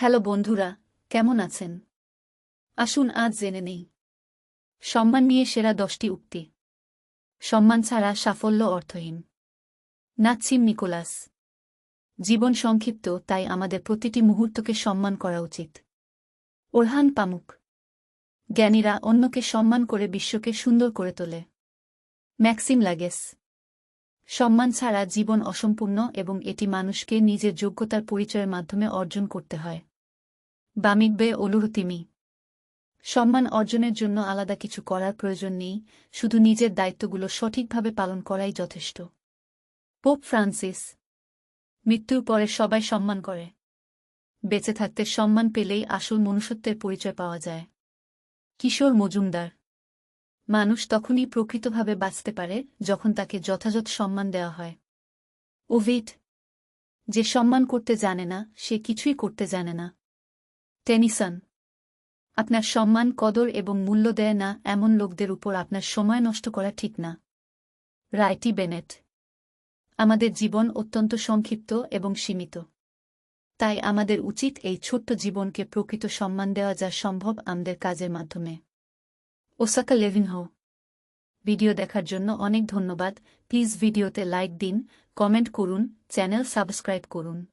Hello বন্ধুরা, কেমন আছেন? আসুন আজ জেনে নেই। সম্মান নিয়ে সেরা দশটি উক্তি। সম্মান ছাড়া সাফল্য অর্থহীন। নাচ্ছিম নিকোলাস। জীবন সংক্ষিপ্ত, তাই আমাদের প্রতিটি মুহূর্তকে সম্মান করা উচিত। Orhan Pamuk. জ্ঞানীরা অন্যকে সম্মান করে বিশ্বকে সুন্দর করে তোলে। Maxime Lagace. সম্মান ছাড়া জীবন অসম্পূর্ণ এবং এটি মানুষকে নিজের যোগ্যতার পরিচয়ের মাধ্যমে অর্জন করতে হয়। বামিকবে অলুরতিমি সম্মান অর্জনের জন্য আলাদা কিছু করার প্রয়োজন নেই, শুধু নিজের দায়িত্বগুলো সঠিকভাবে পালন করাই যথেষ্ট। পোপ ফ্রান্সিস, মৃত্যুর পরে সবাই সম্মান করে। বেঁচে থাকতে সম্মান পেলেই আসল মনুষ্যত্বের পরিচয় পাওয়া যায়। কিশোর মজুমদার, মানুষ তখনই প্রকৃতভাবে বাঁচতে পারে যখন তাকে যথাযথ সম্মান দেওয়া হয়। ওভিড যে সম্মান করতে জানে না, সে কিছুই করতে জানে না। টেনিসন। আপনার সম্মান, কদর এবং মূল্য দেয় না এমন লোকদের উপর আপনার সময় নষ্ট করা ঠিক না। Roy T Bennett. আমাদের জীবন অত্যন্ত সংক্ষিপ্ত এবং সীমিত। তাই আমাদের উচিত এই ছোট্ট জীবনকে প্রকৃত সম্মান দেওয়া যা সম্ভব আমাদের কাজের মাধ্যমে। ওসাকা লেভিনহো। ভিডিও দেখার জন্য অনেক ধন্যবাদ। প্লিজ ভিডিওতে লাইক দিন, কমেন্ট করুন, চ্যানেল সাবস্ক্রাইব করুন।